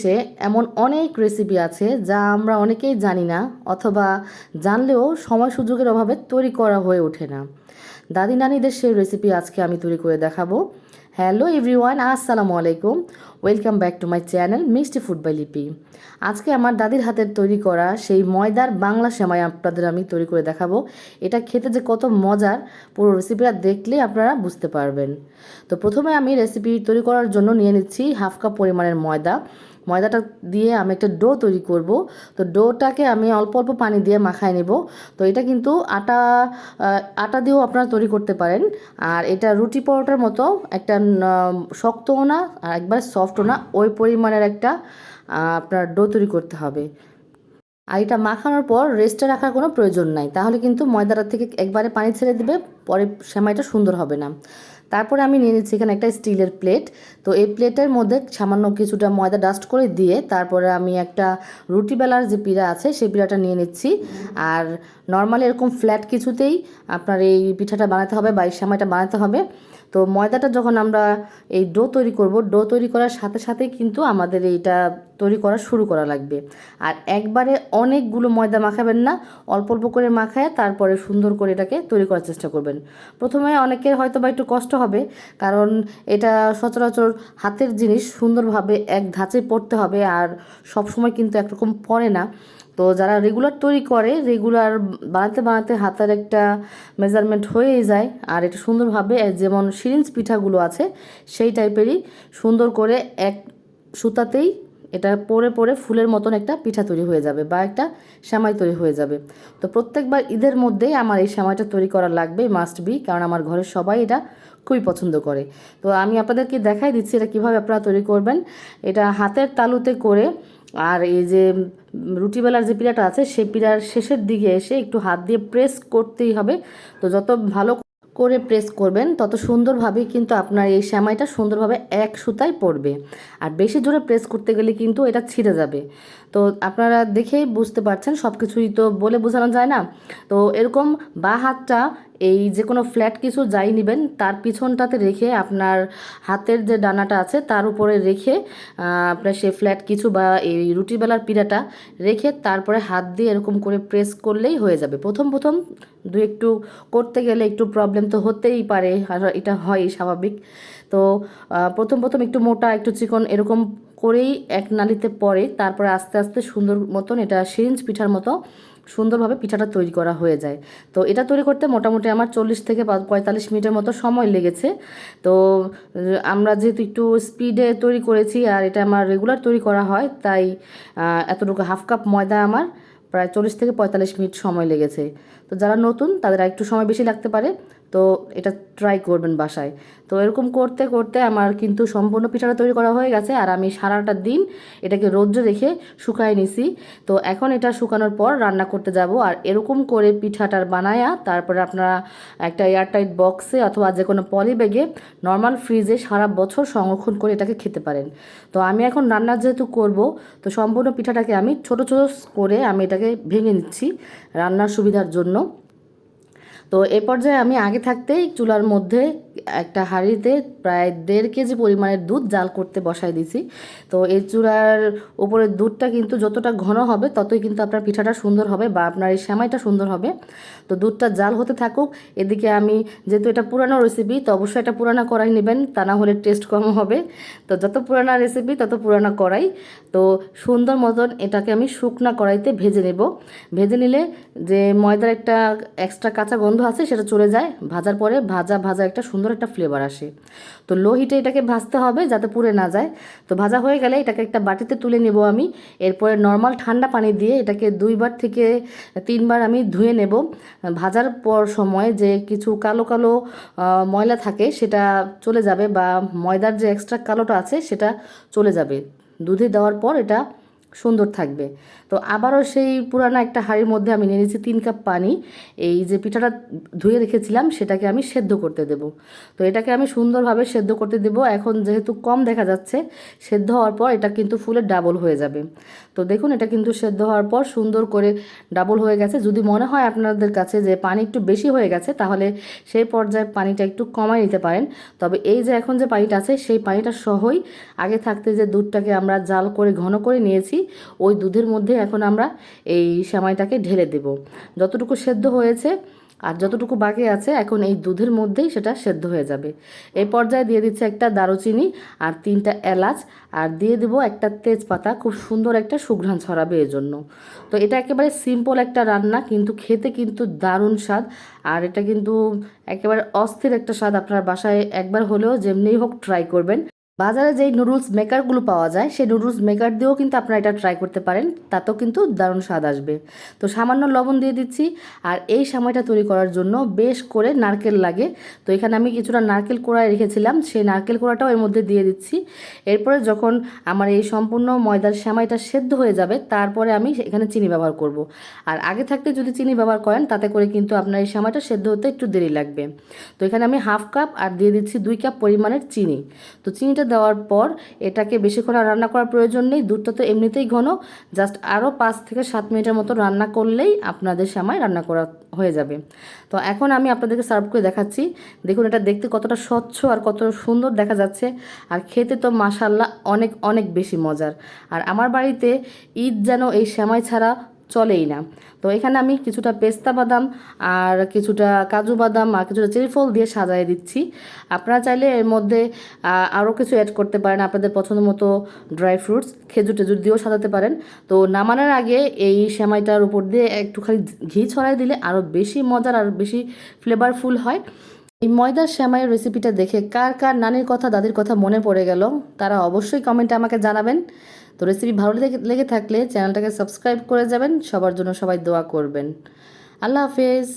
বাংলাদেশে এমন অনেক রেসিপি আছে যা আমরা অনেকেই জানি না অথবা জানলেও সময় সুযোগের অভাবে তৈরি করা হয়ে ওঠে না। দাদি নানিদের সেই রেসিপি আজকে আমি তৈরি করে দেখাবো। হ্যালো এভরিওয়ান আসসালামু আলাইকুম। Welcome back to my channel Mishti food by Lipi আজকে আমার দাদির হাতের তৈরি করা সেই ময়দার বাংলা সেমাই আপনাদের আমি তৈরি করে দেখাবো। এটা খেতে যে কত মজার, পুরো রেসিপিটা দেখলে আপনারা বুঝতে পারবেন। তো প্রথমে আমি রেসিপি তৈরি করার জন্য নিয়ে নিচ্ছি হাফ কাপ পরিমাণের ময়দা। ময়দাটা দিয়ে আমি একটা ডো তৈরি করব। তো ডোটাকে আমি অল্প অল্প পানি দিয়ে মাখায় নেব। তো এটা কিন্তু আটা আটা দিয়েও আপনারা তৈরি করতে পারেন। আর এটা রুটি পরোটার মতো একটা শক্তও না আর একবার সফটও না, ওই পরিমাণের একটা আপনার ডো তৈরি করতে হবে। আর এটা মাখানোর পর রেস্টে রাখার কোনো প্রয়োজন নাই। তাহলে কিন্তু ময়দাটা থেকে একবারে পানি ছেড়ে দিবে, পরে সেমাইটা সুন্দর হবে না। তারপরে আমি নিয়ে নিচ্ছি এখানে একটা স্টিলের প্লেট। তো এই প্লেটের মধ্যে সামান্য কিছুটা ময়দা ডাস্ট করে দিয়ে তারপরে আমি একটা রুটি বেলার যে পিড়া আছে, সেই পিড়াটা নিয়ে নিচ্ছি। আর নর্মালি এরকম ফ্ল্যাট কিছুতেই আপনার এই পিঠাটা বানাতে হবে বা এই সময়টা বানাতে হবে। তো ময়দাটা যখন আমরা এই ডো তৈরি করব, ডো তৈরি করার সাথে সাথেই কিন্তু আমাদের এইটা তৈরি করা শুরু করা লাগবে। আর একবারে অনেকগুলো ময়দা মাখাবেন না, অল্প অল্প করে মাখায় তারপরে সুন্দর করে এটাকে তৈরি করার চেষ্টা করবেন। প্রথমে অনেকের হয়তো বা একটু কষ্ট হবে, কারণ এটা সচরাচর হাতের জিনিস, সুন্দরভাবে এক ধাঁচে পড়তে হবে আর সব সময় কিন্তু একরকম পড়ে না। তো যারা রেগুলার তৈরি করে রেগুলার বানাতে বানাতে হাতের একটা মেজারমেন্ট হয়েই যায়। আর এটা সুন্দরভাবে যেমন সিরিঞ্জ পিঠাগুলো আছে, সেই টাইপেরই সুন্দর করে এক সুতাতেই এটা পরে পরে ফুলের মতন একটা পিঠা তৈরি হয়ে যাবে বা একটা সেমাই তৈরি হয়ে যাবে। তো প্রত্যেকবার ঈদের মধ্যেই আমার এই সেমাইটা তৈরি করা লাগবে মাস্ট বি কারণ আমার ঘরের সবাই এটা খুবই পছন্দ করে। তো আমি আপনাদেরকে দেখাই দিচ্ছি এটা কীভাবে আপনারা তৈরি করবেন। এটা হাতের তালুতে করে আর এই যে রুটি বেলার যে পিড়াটা আছে, সেই পিড়ার শেষের দিকে এসে একটু হাত দিয়ে প্রেস করতেই হবে। তো যত ভালো করে প্রেস করবেন, তত সুন্দরভাবে কিন্তু আপনার এই শ্যামাইটা সুন্দরভাবে এক সুতায় পড়বে। আর বেশি জোরে প্রেস করতে গেলে কিন্তু এটা ছিঁড়ে যাবে। তো আপনারা দেখেই বুঝতে পারছেন সব কিছুই তো বলে বোঝানো যায় না। তো এরকম বা হাতটা, এই যে কোনো ফ্ল্যাট কিছু যাই নেবেন, তার পিছনটাতে রেখে আপনার হাতের যে ডানাটা আছে, তার উপরে রেখে আপনার সে ফ্ল্যাট কিছু বা এই রুটি বেলার পিড়াটা রেখে তারপরে হাত দিয়ে এরকম করে প্রেস করলেই হয়ে যাবে। প্রথম প্রথম দু একটু করতে গেলে একটু প্রবলেম তো হতেই পারে, আর এটা হয় স্বাভাবিক। তো প্রথম প্রথম একটু মোটা, একটু চিকন এরকম করেই এক নালিতে পরে তারপরে আস্তে আস্তে সুন্দর মতন এটা সিরিঞ্জ পিঠার মতো সুন্দরভাবে পিঠাটা তৈরি করা হয়ে যায়। তো এটা তৈরি করতে মোটামুটি আমার চল্লিশ থেকে পঁয়তাল্লিশ মিনিটের মতো সময় লেগেছে। তো আমরা যেহেতু একটু স্পিডে তৈরি করেছি আর এটা আমার রেগুলার তৈরি করা হয়, তাই এতটুকু হাফ কাপ ময়দা আমার প্রায় চল্লিশ থেকে পঁয়তাল্লিশ মিনিট সময় লেগেছে। তো যারা নতুন তাদের একটু সময় বেশি লাগতে পারে। তো এটা ট্রাই করবেন বাসায়। তো এরকম করতে করতে আমার কিন্তু সম্পূর্ণ পিঠাটা তৈরি করা হয়ে গেছে আর আমি সারাটা দিন এটাকে রৌদ্রে রেখে শুকায় নিছি। তো এখন এটা শুকানোর পর রান্না করতে যাব আর এরকম করে পিঠাটার বানায়া তারপরে আপনারা একটা এয়ারটাইট বক্সে অথবা যে কোনো পলি ব্যাগে নর্মাল ফ্রিজে সারা বছর সংরক্ষণ করে এটাকে খেতে পারেন। তো আমি এখন রান্না যেহেতু করব, তো সম্পূর্ণ পিঠাটাকে আমি ছোট ছোট করে আমি এটাকে ভেঙে নিচ্ছি রান্নার সুবিধার জন্য। তো এ পর্যায়ে আমি আগে থাকতেই চুলার মধ্যে একটা হাঁড়িতে প্রায় দেড় কেজি পরিমাণের দুধ জাল করতে বসাই দিছি। তো এই চূড়ার উপরে দুধটা কিন্তু যতটা ঘন হবে, ততই কিন্তু আপনার পিঠাটা সুন্দর হবে বা আপনার এই সেমাইটা সুন্দর হবে। তো দুধটা জাল হতে থাকুক। এদিকে আমি যেহেতু এটা পুরানো রেসিপি তো অবশ্যই এটা পুরানা কড়াই নেবেন, তা না হলে টেস্ট কম হবে। তো যত পুরানা রেসিপি তত পুরানা কড়াই। তো সুন্দর মতন এটাকে আমি শুকনা কড়াইতে ভেজে নেব। ভেজে নিলে যে ময়দার একটা এক্সট্রা কাঁচা গন্ধ আছে, সেটা চলে যায়। ভাজার পরে ভাজা ভাজা একটা সুন্দর একটা ফ্লেভার আসে। তো লো হিটে এটাকে ভাজতে হবে যাতে পুড়ে না যায়। তো ভাজা হয়ে গেলে এটাকে একটা বাটিতে তুলে নেব আমি। এরপরে নর্মাল ঠান্ডা পানি দিয়ে এটাকে দুইবার থেকে তিনবার আমি ধুয়ে নেব। ভাজার পর সময় যে কিছু কালো কালো ময়লা থাকে সেটা চলে যাবে বা ময়দার যে এক্সট্রা কালোটা আছে সেটা চলে যাবে। দুধে দেওয়ার পর এটা সুন্দর থাকবে। তো আবারও সেই পুরানো একটা হাঁড়ির মধ্যে আমি নিয়ে নিয়েছি তিন কাপ পানি। এই যে পিঠাটা ধুয়ে রেখেছিলাম, সেটাকে আমি সেদ্ধ করতে দেব। তো এটাকে আমি সুন্দরভাবে সেদ্ধ করতে দেব। এখন যেহেতু কম দেখা যাচ্ছে, সেদ্ধ হওয়ার পর এটা কিন্তু ফুলে ডাবল হয়ে যাবে। তো দেখুন, এটা কিন্তু সেদ্ধ হওয়ার পর সুন্দর করে ডাবল হয়ে গেছে। যদি মনে হয় আপনাদের কাছে যে পানি একটু বেশি হয়ে গেছে, তাহলে সেই পর্যায়ে পানিটা একটু কমায় নিতে পারেন। তবে এই যে এখন যে পানিটা আছে, সেই পানিটা সহই আগে থাকতে যে দুধটাকে আমরা জাল করে, ঘন করে নিয়েছি ওই দুধের মধ্যে এখন আমরা এই সেমাইটাকে ঢেলে দেব। যতটুকু সেদ্ধ হয়েছে আর যতটুকু বাকি আছে, এখন এই দুধের মধ্যেই সেটা সেদ্ধ হয়ে যাবে। এই পর্যায়ে দিয়ে দিচ্ছে একটা দারুচিনি আর তিনটা এলাচ আর দিয়ে দেবো একটা তেজপাতা, খুব সুন্দর একটা সুঘ্রাণ ছড়াবে এর জন্য তো এটা একেবারে সিম্পল একটা রান্না, কিন্তু খেতে কিন্তু দারুণ স্বাদ। আর এটা কিন্তু একেবারে অস্থির একটা স্বাদ আপনার বাসায় একবার হলেও যেমনিই হোক ট্রাই করবেন। বাজারে যেই নুডলস মেকারগুলো পাওয়া যায়, সেই নুডলস মেকার দিয়েও কিন্তু আপনারা এটা ট্রাই করতে পারেন, তাতেও কিন্তু দারুণ স্বাদ আসবে। তো সামান্য লবণ দিয়ে দিচ্ছি, আর এই সময়টা তৈরি করার জন্য বেশ করে নারকেল লাগে। তো এখানে আমি কিছুটা নারকেল কোড়ায় রেখেছিলাম, সেই নারকেল কোড়াটাও এর মধ্যে দিয়ে দিচ্ছি। এরপরে যখন আমার এই সম্পূর্ণ ময়দার সেমাইটা সেদ্ধ হয়ে যাবে, তারপরে আমি এখানে চিনি ব্যবহার করব। আর আগে থাকতে যদি চিনি ব্যবহার করেন, তাতে করে কিন্তু আপনার এই সেমাইটা সেদ্ধ হতে একটু দেরি লাগবে। তো এখানে আমি হাফ কাপ, আর দিয়ে দিচ্ছি দুই কাপ পরিমাণের চিনি। তো চিনিটা দেওয়ার পর এটাকে বেশিক্ষণ রান্না করার প্রয়োজন নেই। দুধটা তো এমনিতেই ঘন। জাস্ট আরও পাঁচ থেকে সাত মিনিটের মতো রান্না করলেই আপনাদের সময় রান্না করা হয়ে যাবে। তো এখন আমি আপনাদেরকে সার্ভ করে দেখাচ্ছি। দেখুন, এটা দেখতে কতটা স্বচ্ছ আর কত সুন্দর দেখা যাচ্ছে। আর খেতে তো মাসাল্লাহ অনেক অনেক বেশি মজার। আর আমার বাড়িতে ঈদ যেন এই শ্যামাই ছাড়া চলেই না। তো এখানে আমি কিছুটা পেস্তা বাদাম আর কিছুটা কাজু বাদাম আর কিছুটা চেরি ফল দিয়ে সাজায় দিচ্ছি। আপনারা চাইলে এর মধ্যে আরও কিছু অ্যাড করতে পারেন আপনাদের পছন্দ মতো ড্রাই ফ্রুটস খেজুর টেজুর দিয়েও সাজাতে পারেন। তো নামানোর আগে এই সেমাইটার উপর দিয়ে একটুখানি ঘি ছড়াই দিলে আরও বেশি মজার আর বেশি ফ্লেভারফুল হয়। এই ময়দার শ্যামাইয়ের রেসিপিটা দেখে কার কার নানির কথা, দাদির কথা মনে পড়ে গেল, তারা অবশ্যই কমেন্টে আমাকে জানাবেন। তো রেসিপি ভালো লেগে থাকলে চ্যানেলটাকে সাবস্ক্রাইব করে যাবেন। সবার জন্য সবাই দোয়া করবেন। আল্লাহ হাফেজ।